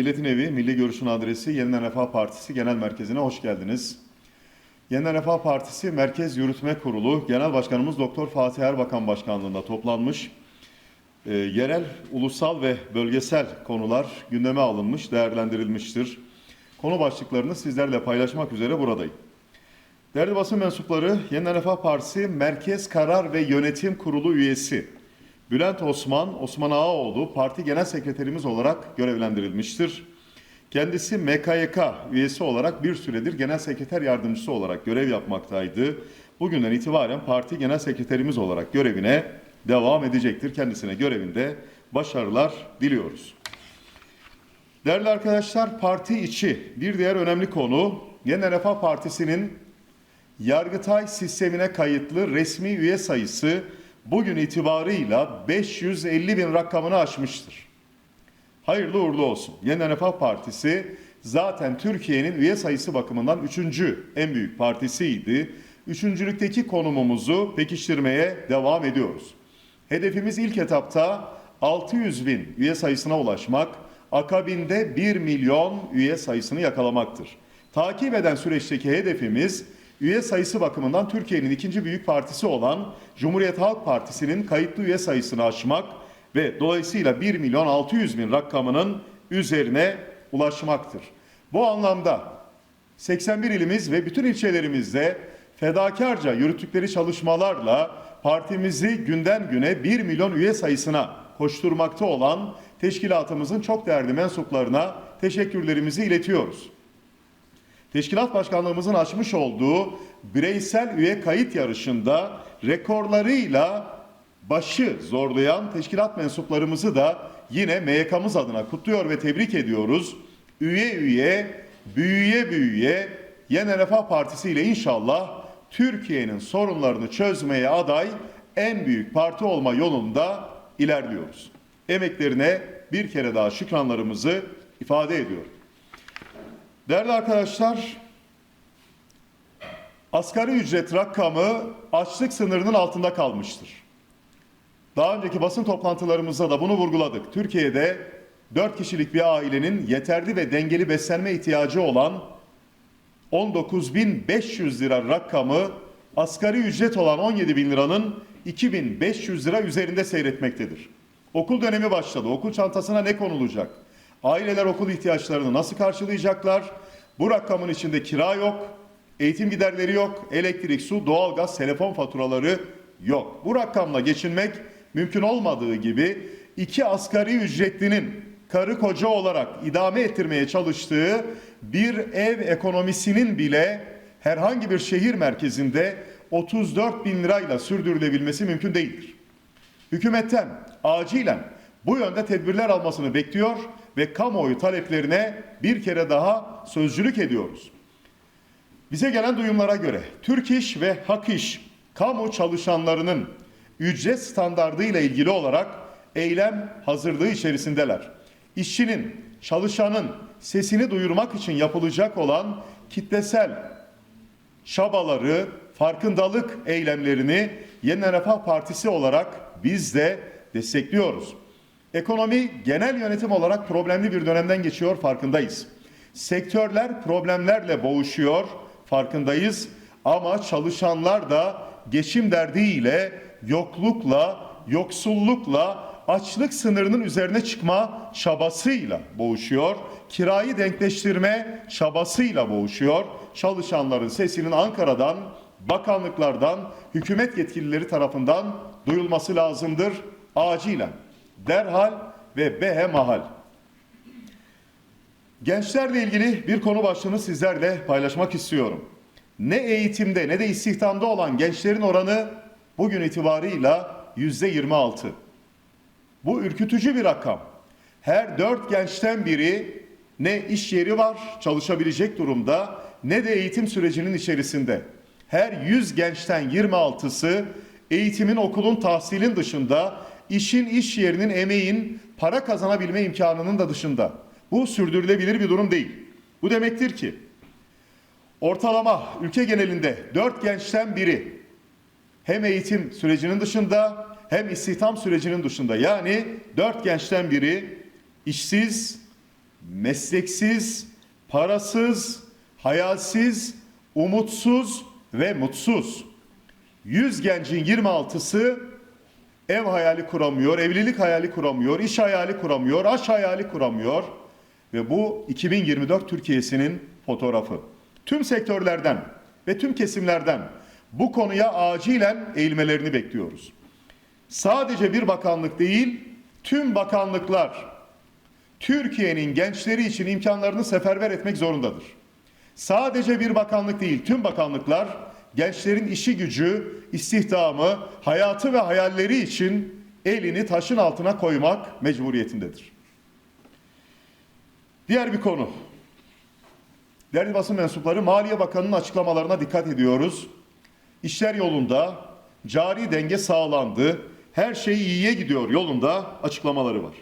Milletin Evi, Milli Görüş'ün adresi Yeniden Refah Partisi Genel Merkezi'ne hoş geldiniz. Yeniden Refah Partisi Merkez Yürütme Kurulu Genel Başkanımız Doktor Fatih Erbakan Başkanlığında toplanmış. Ee, yerel, ulusal ve bölgesel konular gündeme alınmış, değerlendirilmiştir. Konu başlıklarını sizlerle paylaşmak üzere buradayım. Değerli basın mensupları, Yeniden Refah Partisi Merkez Karar ve Yönetim Kurulu üyesi Bülent Osman, Osman Ağaoğlu parti genel sekreterimiz olarak görevlendirilmiştir. Kendisi MKYK üyesi olarak bir süredir genel sekreter yardımcısı olarak görev yapmaktaydı. Bugünden itibaren parti genel sekreterimiz olarak görevine devam edecektir. Kendisine görevinde başarılar diliyoruz. Değerli arkadaşlar, parti içi bir diğer önemli konu Yeniden Refah Partisi'nin Yargıtay sistemine kayıtlı resmi üye sayısı bugün itibarıyla 550 bin rakamını aşmıştır. Hayırlı uğurlu olsun. Yeniden Refah Partisi zaten Türkiye'nin üye sayısı bakımından üçüncü en büyük partisiydi. Üçüncülükteki konumumuzu pekiştirmeye devam ediyoruz. Hedefimiz ilk etapta 600 bin üye sayısına ulaşmak, akabinde 1 milyon üye sayısını yakalamaktır. Takip eden süreçteki hedefimiz üye sayısı bakımından Türkiye'nin ikinci büyük partisi olan Cumhuriyet Halk Partisi'nin kayıtlı üye sayısını aşmak ve dolayısıyla 1 milyon 600 bin rakamının üzerine ulaşmaktır. Bu anlamda 81 ilimiz ve bütün ilçelerimizde fedakarca yürüttükleri çalışmalarla partimizi günden güne 1 milyon üye sayısına koşturmakta olan teşkilatımızın çok değerli mensuplarına teşekkürlerimizi iletiyoruz. Teşkilat Başkanlığımızın açmış olduğu bireysel üye kayıt yarışında rekorlarıyla başı zorlayan teşkilat mensuplarımızı da yine MYK'mız adına kutluyor ve tebrik ediyoruz. Üye üye, büyüye büyüye Yeni Refah Partisi ile inşallah Türkiye'nin sorunlarını çözmeye aday en büyük parti olma yolunda ilerliyoruz. Emeklerine bir kere daha şükranlarımızı ifade ediyorum. Değerli arkadaşlar, asgari ücret rakamı açlık sınırının altında kalmıştır. Daha önceki basın toplantılarımızda da bunu vurguladık. Türkiye'de 4 kişilik bir ailenin yeterli ve dengeli beslenme ihtiyacı olan 19.500 lira rakamı asgari ücret olan 17 bin liranın 2500 lira üzerinde seyretmektedir. Okul dönemi başladı. Okul çantasına ne konulacak? Aileler okul ihtiyaçlarını nasıl karşılayacaklar? Bu rakamın içinde kira yok, eğitim giderleri yok, elektrik, su, doğalgaz, telefon faturaları yok. Bu rakamla geçinmek mümkün olmadığı gibi iki asgari ücretlinin karı koca olarak idame ettirmeye çalıştığı bir ev ekonomisinin bile herhangi bir şehir merkezinde 34 bin lirayla sürdürülebilmesi mümkün değildir. Hükümetten acilen bu yönde tedbirler almasını bekliyor ve kamuoyu taleplerine bir kere daha sözcülük ediyoruz. Bize gelen duyumlara göre Türk İş ve Hak İş kamu çalışanlarının ücret standardı ile ilgili olarak eylem hazırlığı içerisindeler. İşçinin, çalışanın sesini duyurmak için yapılacak olan kitlesel çabaları, farkındalık eylemlerini Yeniden Refah Partisi olarak biz de destekliyoruz. Ekonomi genel yönetim olarak problemli bir dönemden geçiyor farkındayız. Sektörler problemlerle boğuşuyor farkındayız ama çalışanlar da geçim derdiyle, yoklukla, yoksullukla, açlık sınırının üzerine çıkma çabasıyla boğuşuyor. Kirayı denkleştirme çabasıyla boğuşuyor. Çalışanların sesinin Ankara'dan, bakanlıklardan, hükümet yetkilileri tarafından duyulması lazımdır acilen derhal ve behemahal. Gençlerle ilgili bir konu başlığını sizlerle paylaşmak istiyorum. Ne eğitimde ne de istihdamda olan gençlerin oranı bugün itibarıyla yüzde 26. Bu ürkütücü bir rakam. Her dört gençten biri ne iş yeri var çalışabilecek durumda ne de eğitim sürecinin içerisinde. Her 100 gençten 26'sı eğitimin okulun tahsilin dışında işin, iş yerinin, emeğin para kazanabilme imkanının da dışında. Bu sürdürülebilir bir durum değil. Bu demektir ki ortalama ülke genelinde dört gençten biri hem eğitim sürecinin dışında hem istihdam sürecinin dışında yani dört gençten biri işsiz, mesleksiz, parasız, hayalsiz, umutsuz ve mutsuz. 100 gencin 26'sı ev hayali kuramıyor, evlilik hayali kuramıyor, iş hayali kuramıyor, aş hayali kuramıyor. Ve bu 2024 Türkiye'sinin fotoğrafı. Tüm sektörlerden ve tüm kesimlerden bu konuya acilen eğilmelerini bekliyoruz. Sadece bir bakanlık değil, tüm bakanlıklar Türkiye'nin gençleri için imkanlarını seferber etmek zorundadır. Sadece bir bakanlık değil, tüm bakanlıklar gençlerin işi gücü, istihdamı, hayatı ve hayalleri için elini taşın altına koymak mecburiyetindedir. Diğer bir konu. Değerli basın mensupları Maliye Bakanı'nın açıklamalarına dikkat ediyoruz. İşler yolunda, cari denge sağlandı, her şey iyiye gidiyor yolunda açıklamaları var.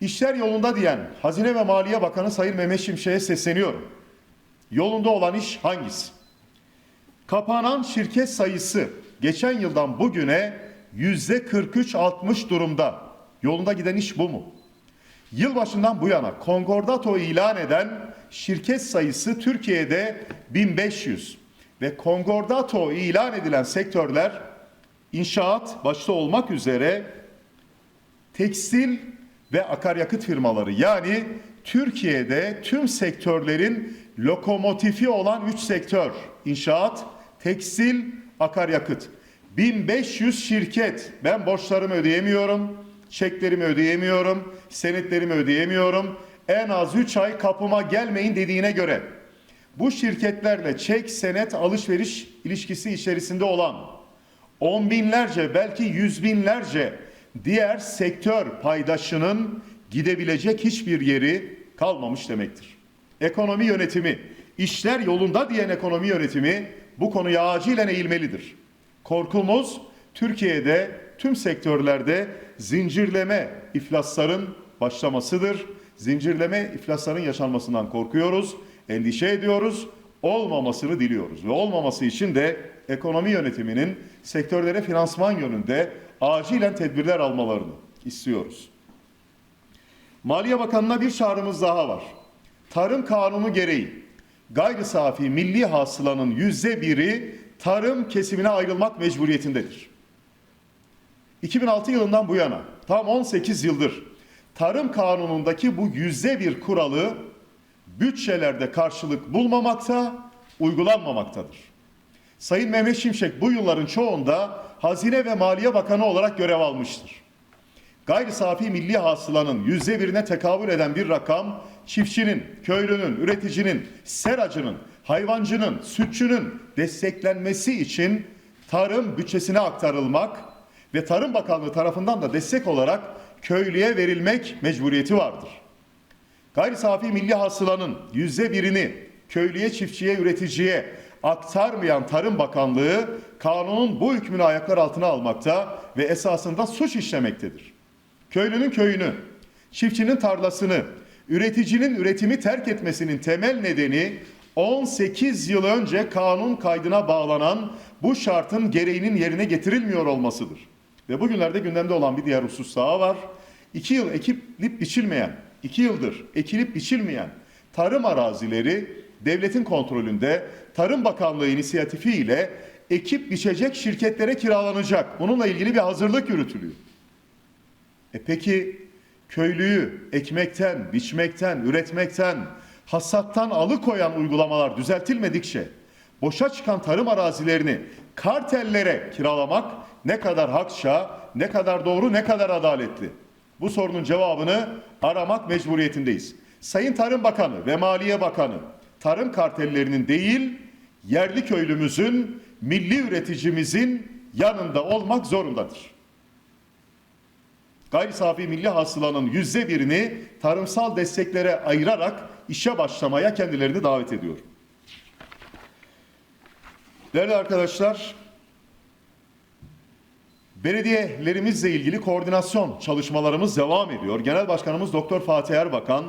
İşler yolunda diyen Hazine ve Maliye Bakanı Sayın Mehmet Şimşek'e sesleniyorum. Yolunda olan iş hangisi? Kapanan şirket sayısı geçen yıldan bugüne yüzde 43 artmış durumda. Yolunda giden iş bu mu? Yılbaşından bu yana konkordato ilan eden şirket sayısı Türkiye'de 1500 ve konkordato ilan edilen sektörler inşaat başta olmak üzere tekstil ve akaryakıt firmaları yani Türkiye'de tüm sektörlerin lokomotifi olan 3 sektör inşaat, tekstil, akaryakıt. 1500 şirket ben borçlarımı ödeyemiyorum, çeklerimi ödeyemiyorum, senetlerimi ödeyemiyorum. En az 3 ay kapıma gelmeyin dediğine göre bu şirketlerle çek, senet, alışveriş ilişkisi içerisinde olan on binlerce belki yüz binlerce diğer sektör paydaşının gidebilecek hiçbir yeri kalmamış demektir. Ekonomi yönetimi, işler yolunda diyen ekonomi yönetimi bu konuya acilen eğilmelidir. Korkumuz Türkiye'de tüm sektörlerde zincirleme iflasların başlamasıdır. Zincirleme iflasların yaşanmasından korkuyoruz, endişe ediyoruz, olmamasını diliyoruz. Ve olmaması için de ekonomi yönetiminin sektörlere finansman yönünde acilen tedbirler almalarını istiyoruz. Maliye Bakanı'na bir çağrımız daha var. Tarım kanunu gereği gayri safi milli hasılanın yüzde biri tarım kesimine ayrılmak mecburiyetindedir. 2006 yılından bu yana tam 18 yıldır tarım kanunundaki bu yüzde bir kuralı bütçelerde karşılık bulmamakta, uygulanmamaktadır. Sayın Mehmet Şimşek bu yılların çoğunda Hazine ve Maliye Bakanı olarak görev almıştır. Gayri safi milli hasılanın yüzde birine tekabül eden bir rakam çiftçinin, köylünün, üreticinin, seracının, hayvancının, sütçünün desteklenmesi için tarım bütçesine aktarılmak ve Tarım Bakanlığı tarafından da destek olarak köylüye verilmek mecburiyeti vardır. Gayri safi milli hasılanın yüzde birini köylüye, çiftçiye, üreticiye aktarmayan Tarım Bakanlığı kanunun bu hükmünü ayaklar altına almakta ve esasında suç işlemektedir. Köylünün köyünü, çiftçinin tarlasını, üreticinin üretimi terk etmesinin temel nedeni 18 yıl önce kanun kaydına bağlanan bu şartın gereğinin yerine getirilmiyor olmasıdır. Ve bugünlerde gündemde olan bir diğer husus daha var. İki yıl ekilip biçilmeyen, iki yıldır ekilip biçilmeyen tarım arazileri devletin kontrolünde Tarım Bakanlığı inisiyatifiyle ekip biçecek şirketlere kiralanacak. Bununla ilgili bir hazırlık yürütülüyor. E peki köylüyü ekmekten, biçmekten, üretmekten, hasattan alıkoyan uygulamalar düzeltilmedikçe boşa çıkan tarım arazilerini kartellere kiralamak ne kadar hakça, ne kadar doğru, ne kadar adaletli? Bu sorunun cevabını aramak mecburiyetindeyiz. Sayın Tarım Bakanı ve Maliye Bakanı tarım kartellerinin değil, yerli köylümüzün, milli üreticimizin yanında olmak zorundadır. Gayri safi milli hasılanın yüzde birini tarımsal desteklere ayırarak işe başlamaya kendilerini davet ediyor. Değerli arkadaşlar, belediyelerimizle ilgili koordinasyon çalışmalarımız devam ediyor. Genel Başkanımız Doktor Fatih Erbakan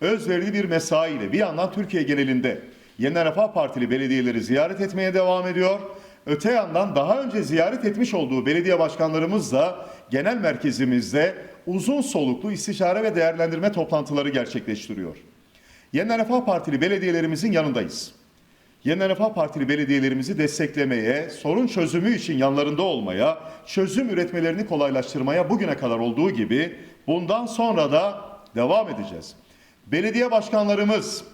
özverili bir mesaiyle bir yandan Türkiye genelinde Yeniden Refah Partili belediyeleri ziyaret etmeye devam ediyor. Öte yandan daha önce ziyaret etmiş olduğu belediye başkanlarımız da genel merkezimizde uzun soluklu istişare ve değerlendirme toplantıları gerçekleştiriyor. Yeniden Refah Partili belediyelerimizin yanındayız. Yeniden Refah Partili belediyelerimizi desteklemeye, sorun çözümü için yanlarında olmaya, çözüm üretmelerini kolaylaştırmaya bugüne kadar olduğu gibi bundan sonra da devam edeceğiz. Belediye başkanlarımız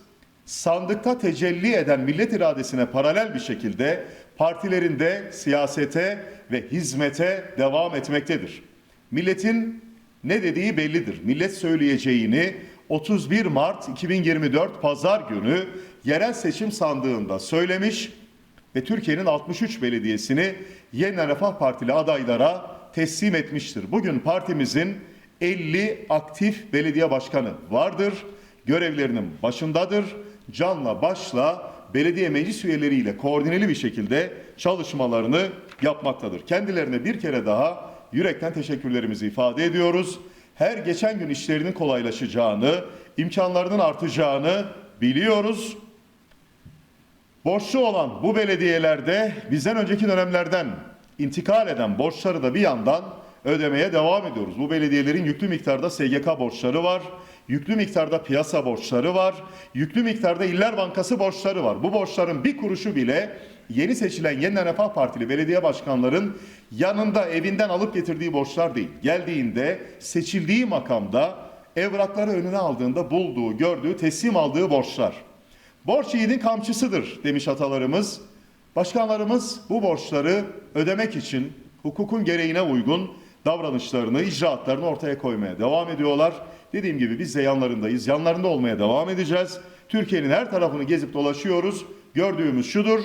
sandıkta tecelli eden millet iradesine paralel bir şekilde partilerinde siyasete ve hizmete devam etmektedir. Milletin ne dediği bellidir. Millet söyleyeceğini 31 Mart 2024 Pazar günü yerel seçim sandığında söylemiş ve Türkiye'nin 63 belediyesini Yeniden Refah Partili adaylara teslim etmiştir. Bugün partimizin 50 aktif belediye başkanı vardır. Görevlerinin başındadır. Canla başla belediye meclis üyeleriyle koordineli bir şekilde çalışmalarını yapmaktadır. Kendilerine bir kere daha yürekten teşekkürlerimizi ifade ediyoruz. Her geçen gün işlerinin kolaylaşacağını, imkanlarının artacağını biliyoruz. Borçlu olan bu belediyelerde bizden önceki dönemlerden intikal eden borçları da bir yandan ödemeye devam ediyoruz. Bu belediyelerin yüklü miktarda SGK borçları var, yüklü miktarda piyasa borçları var, yüklü miktarda İller Bankası borçları var. Bu borçların bir kuruşu bile yeni seçilen Yeniden Refah Partili belediye başkanların yanında evinden alıp getirdiği borçlar değil. Geldiğinde seçildiği makamda evrakları önüne aldığında bulduğu, gördüğü, teslim aldığı borçlar. Borç yiğidin kamçısıdır demiş atalarımız. Başkanlarımız bu borçları ödemek için hukukun gereğine uygun davranışlarını, icraatlarını ortaya koymaya devam ediyorlar. Dediğim gibi biz de yanlarındayız. Yanlarında olmaya devam edeceğiz. Türkiye'nin her tarafını gezip dolaşıyoruz. Gördüğümüz şudur.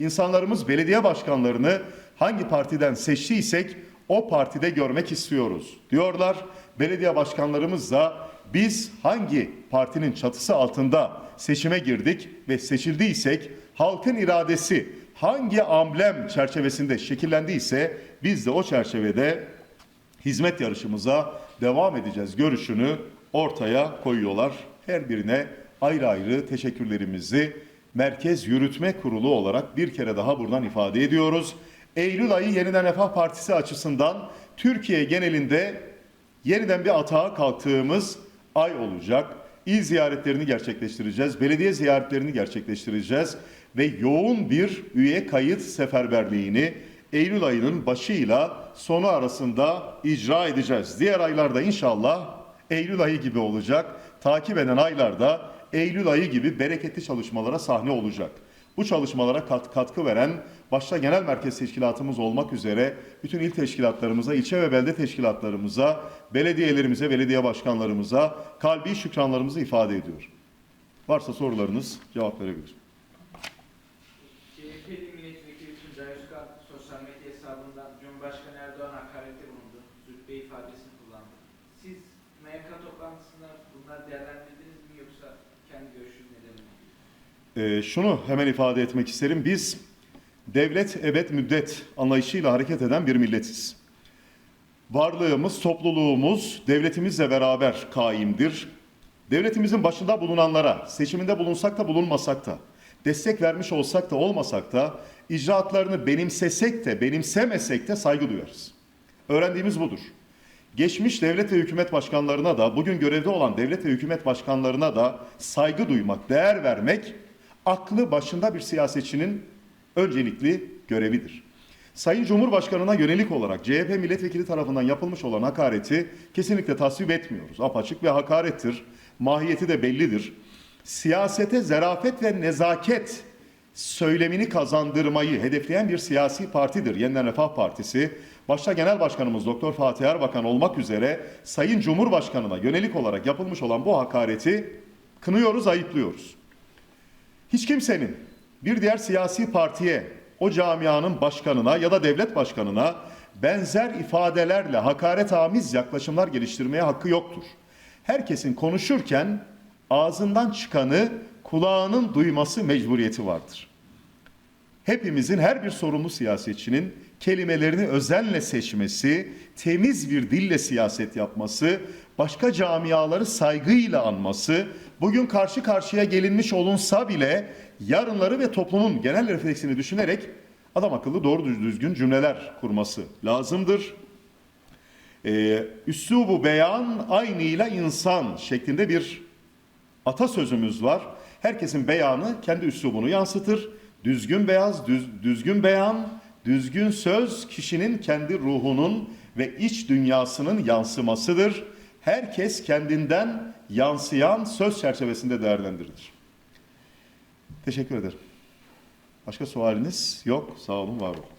İnsanlarımız belediye başkanlarını hangi partiden seçtiysek o partide görmek istiyoruz diyorlar. Belediye başkanlarımız da biz hangi partinin çatısı altında seçime girdik ve seçildiysek halkın iradesi hangi amblem çerçevesinde şekillendiyse biz de o çerçevede hizmet yarışımıza devam edeceğiz görüşünü ortaya koyuyorlar. Her birine ayrı ayrı teşekkürlerimizi Merkez Yürütme Kurulu olarak bir kere daha buradan ifade ediyoruz. Eylül ayı Yeniden Refah Partisi açısından Türkiye genelinde yeniden bir atağa kalktığımız ay olacak. İl ziyaretlerini gerçekleştireceğiz, belediye ziyaretlerini gerçekleştireceğiz ve yoğun bir üye kayıt seferberliğini Eylül ayının başıyla sonu arasında icra edeceğiz. Diğer aylarda inşallah Eylül ayı gibi olacak. Takip eden aylarda Eylül ayı gibi bereketli çalışmalara sahne olacak. Bu çalışmalara kat, katkı veren başta genel merkez teşkilatımız olmak üzere bütün il teşkilatlarımıza, ilçe ve belde teşkilatlarımıza, belediyelerimize, belediye başkanlarımıza kalbi şükranlarımızı ifade ediyor. Varsa sorularınız cevap verebilir. CHP'li milletvekili Özkan sosyal medya hesabından Cumhurbaşkanı Erdoğan hakarette bulundu. Bey ifadesini kullandı. Siz MYK toplantısında bunları değerlendirdiniz mi yoksa kendi görüşünüz mi? Ee, şunu hemen ifade etmek isterim. Biz devlet evet müddet anlayışıyla hareket eden bir milletiz. Varlığımız, topluluğumuz devletimizle beraber kaimdir. Devletimizin başında bulunanlara, seçiminde bulunsak da bulunmasak da, destek vermiş olsak da olmasak da, icraatlarını benimsesek de benimsemesek de saygı duyarız. Öğrendiğimiz budur. Geçmiş devlet ve hükümet başkanlarına da, bugün görevde olan devlet ve hükümet başkanlarına da saygı duymak, değer vermek, aklı başında bir siyasetçinin öncelikli görevidir. Sayın Cumhurbaşkanı'na yönelik olarak CHP milletvekili tarafından yapılmış olan hakareti kesinlikle tasvip etmiyoruz. Apaçık bir hakarettir. Mahiyeti de bellidir. Siyasete zarafet ve nezaket söylemini kazandırmayı hedefleyen bir siyasi partidir. Yeniden Refah Partisi. Başta Genel Başkanımız Doktor Fatih Erbakan olmak üzere Sayın Cumhurbaşkanı'na yönelik olarak yapılmış olan bu hakareti kınıyoruz, ayıplıyoruz. Hiç kimsenin bir diğer siyasi partiye, o camianın başkanına ya da devlet başkanına benzer ifadelerle hakaretamiz yaklaşımlar geliştirmeye hakkı yoktur. Herkesin konuşurken ağzından çıkanı kulağının duyması mecburiyeti vardır. Hepimizin her bir sorumlu siyasetçinin kelimelerini özenle seçmesi, temiz bir dille siyaset yapması, başka camiaları saygıyla anması, bugün karşı karşıya gelinmiş olunsa bile yarınları ve toplumun genel refleksini düşünerek adam akıllı doğru düzgün cümleler kurması lazımdır. Ee, üslubu beyan aynıyla insan şeklinde bir atasözümüz var. Herkesin beyanı kendi üslubunu yansıtır. Düzgün beyaz, düz- düzgün beyan, düzgün söz kişinin kendi ruhunun ve iç dünyasının yansımasıdır. Herkes kendinden yansıyan söz çerçevesinde değerlendirilir. Teşekkür ederim. Başka sualiniz yok. Sağ olun, var olun.